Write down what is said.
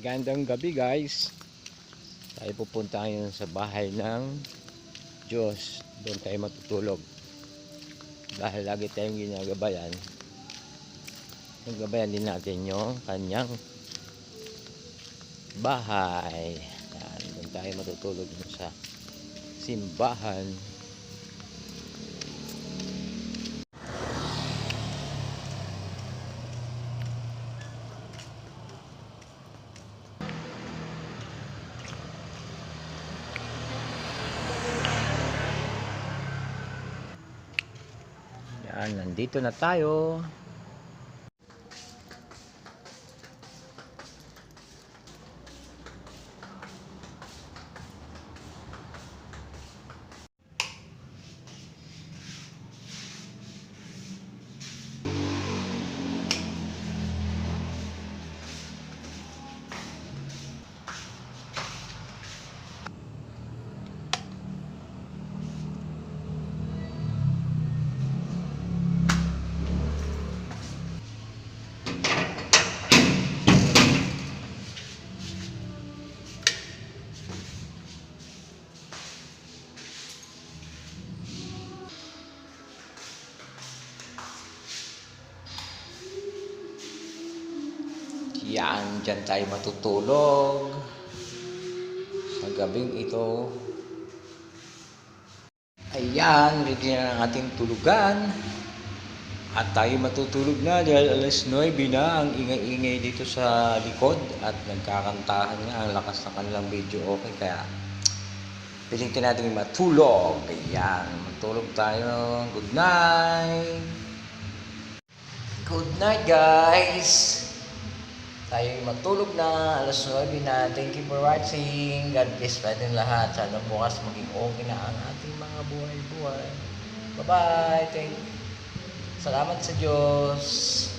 Gandang gabi guys. Tayo pupunta ngayon sa bahay ng Diyos. Doon tayo matutulog. Dahil lagi tayong ginagabayan. Nagabayan din natin yung kanyang bahay. Yan, doon tayo matutulog sa simbahan. Yan, nandito na tayo. Yan, dyan tayo matutulog. Sa gabing ito. Ayan, ready na ang ating tulugan. At tayo matutulog na dahil alas 9 na ang ingay-ingay dito sa likod at nagkakantahan nga ang lakas ng kanilang video okay kaya pilitin natin matulog. Ayan, matulog tayo. Good night! Good night guys! Tayo matulog na, alas 9 na. Thank you for watching. God bless pa din lahat. Sana bukas maging okay na ang ating mga buhay-buhay. Bye-bye. Thank Salamat sa Diyos.